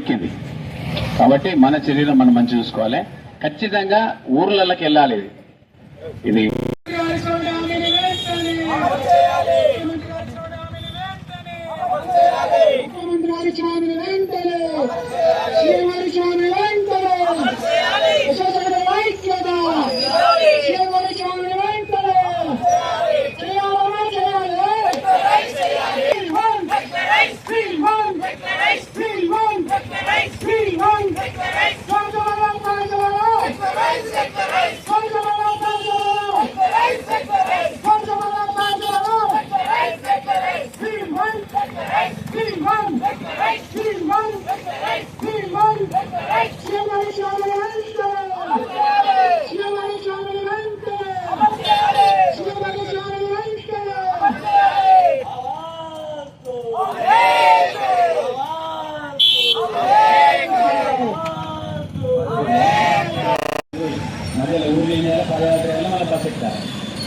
ఎక్కింది కాబట్టి మన శరీరం మనం మంచి చూసుకోవాలి. ఖచ్చితంగా ఊర్లలోకి వెళ్ళాలి. ఇది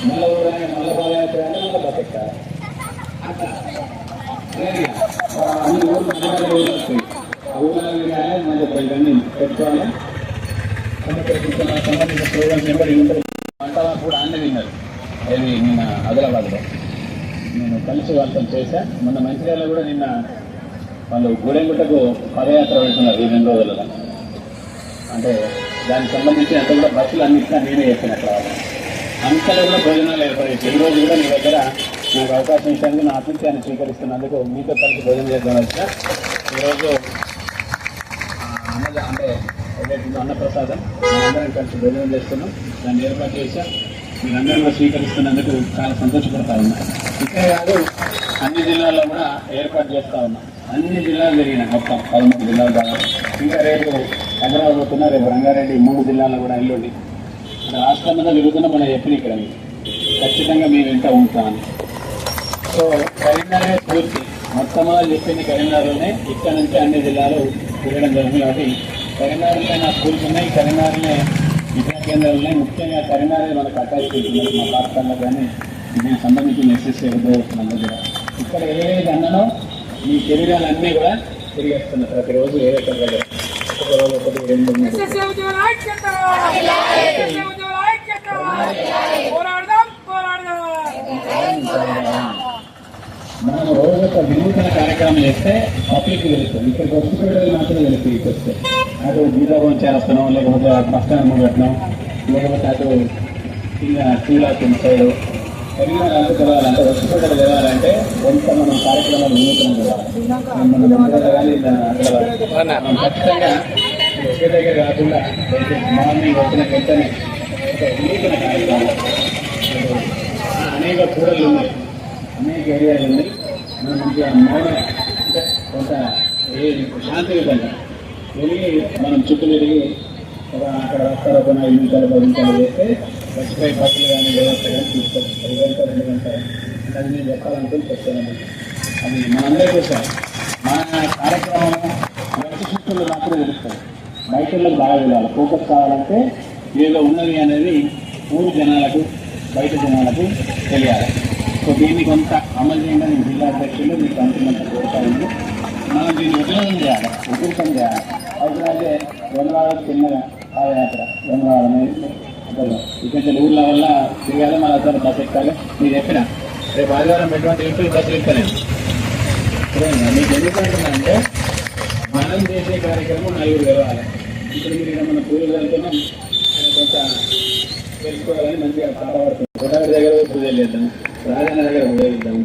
మళ్ళీ ఊరైనా మళ్ళీ పదయాత్ర వెళ్ళి మళ్ళీ బస్ అన్ని వస్తాయి ఆ కానీ మళ్ళీ ఇవన్నీ పెట్టుకోవాలి సంబంధించిన సంబంధించిన నెంబర్ కూడా అన్నీ తిన్నారు నిన్న ఆదిలాబాద్లో నేను కలిసి వాళ్ళతో చేశా మొన్న మంచిర్యాల కూడా నిన్న వాళ్ళు గూడెంగుట్టకు పదయాత్ర వెళ్తున్నారు ఈ రెండు రోజులలో అంటే దానికి సంబంధించి అంత కూడా బస్సులు అన్నింటినా నేనే చెప్పినట్లు అంతలో కూడా భోజనాలు ఏర్పడేసి ఈ రోజు కూడా మీ దగ్గర నాకు అవకాశం ఇచ్చేందుకు నా ఆతిథ్యాన్ని స్వీకరిస్తున్నందుకు మీతో కలిసి భోజనం చేద్దాం సార్ ఈరోజు ఆ, అన్నద అంటే ఏదైతే అన్నప్రసాదం అందరం కలిసి భోజనం చేస్తున్నాం. దాన్ని ఏర్పాటు చేశాం. మీరందరూ కూడా స్వీకరిస్తున్నందుకు చాలా సంతోషపడతా ఉన్నా. ఇక్కడే కాదు అన్ని జిల్లాల్లో కూడా ఏర్పాటు చేస్తూ ఉన్నాం. అన్ని జిల్లాలు జరిగినాయి మొత్తం పదమూడు జిల్లాలు దాదాపు ఇంకా రేపు హైదరాబాద్ పోతున్నా రేపు రంగారెడ్డి మూడు జిల్లాల్లో కూడా ఎల్లుండి రాష్ట్రం మీద తిరుగుతున్న మన చెప్పిన ఇక్కడ ఖచ్చితంగా మేము ఇంట ఉంటామని సో కరీంనగర్ పూర్తి. మొట్టమొదటి చెప్పింది కరీంనగర్లోనే ఇక్కడ నుంచి అన్ని జిల్లాలు తిరగడం జరుగుతుంది కాబట్టి కరీంనగర్లో నా స్కూల్స్ ఉన్నాయి. కరీంనగర్లోనే విద్యా కేంద్రాలు ఉన్నాయి. ముఖ్యంగా కరీంనగర్ మనకు అటాచ్ చేస్తున్నారు మా పాఠశాలలో కానీ దీనికి సంబంధించిన మెసేజ్ మన దగ్గర ఇక్కడ ఏదైతే అన్ననో మీ శరీరాలన్నీ కూడా తిరిగేస్తున్నారు ప్రతిరోజు ఏదో మనం రోజు ఒక వినూతన కార్యక్రమం చేస్తే పబ్లిక్ తెలుస్తుంది ఇక్కడికి వచ్చి మాత్రం తెలుస్తుంది ఇక్కడికి వస్తే అటు గీతాభవన్ చేస్తున్నాం లేకపోతే బస్ స్టాండ్ పెట్టినాం లేకపోతే అటు కింద శ్రీలాసం సైడ్ ఎక్కడ అంత చదవాలంటే వచ్చిపోయి కొంత మనం కార్యక్రమాలు వినూతనం కానీ మనం ఖచ్చితంగా ఒకే దగ్గర కాకుండా మార్నింగ్ వచ్చిన వెంటనే ఒక అనేక కూడలు ఉన్నాయి అనేక ఏరియాలు ఉన్నాయి మనం మంచిగా మౌన అంటే కొంత ఏ శాంతియుతంగా వెళ్ళి మనం చుట్టూ తిరిగి ఒక అక్కడ ఒక ఐదు నిమిషాలు పది నిమిషాలు చేస్తే బస్సుపై బస్సులు కానీ వ్యవస్థ కానీ చూస్తారు గంట రెండు గంట అది నేను చెప్పాలనుకుని చెప్తాను అది మనందరూ కోసం. మన కార్యక్రమం బయట చుట్టూ మాత్రమే తెలుస్తుంది బయట బాగా వెళ్ళాలి ఫోకస్ కావాలంటే ఏదో ఉన్నది అనేది ఊరు జనాలకు బయట జనాలకు తెలియాలి. సో దీన్ని కొంత అమలు చేయడం. నేను జిల్లా అధ్యక్షులు మీకు అంటున్నంత కోరుతాను. మనం దీన్ని ఉపయోగం చేయాలి. ఉపయోగం చేయాలి. అవసరమైతే వెనవాడ చిన్నగా పాదయాత్ర. వెనవాడ ఇంకొంచెం ఊర్ల వల్ల తిరగాలి మన అతను బస్ ఎక్కాలి. మీరు చెప్పిన రేపు ఆదివారం ఎటువంటి ఇంటికి బస్సులు ఎక్కలేదు. మీకు ఎందుకు అంటున్నానంటే మనం చేసే కార్యక్రమం నలుగురు వెళ్ళాలి. ఇప్పుడు మీరు ఇక్కడ మన పూజలు వెళ్తున్నాం కొంత తెలుసుకోవాలని మంచిగా పాట పడుతుంది కొట్టాడి దగ్గర పూజ చేద్దాం రాజన్న దగ్గర పూజ చేద్దాం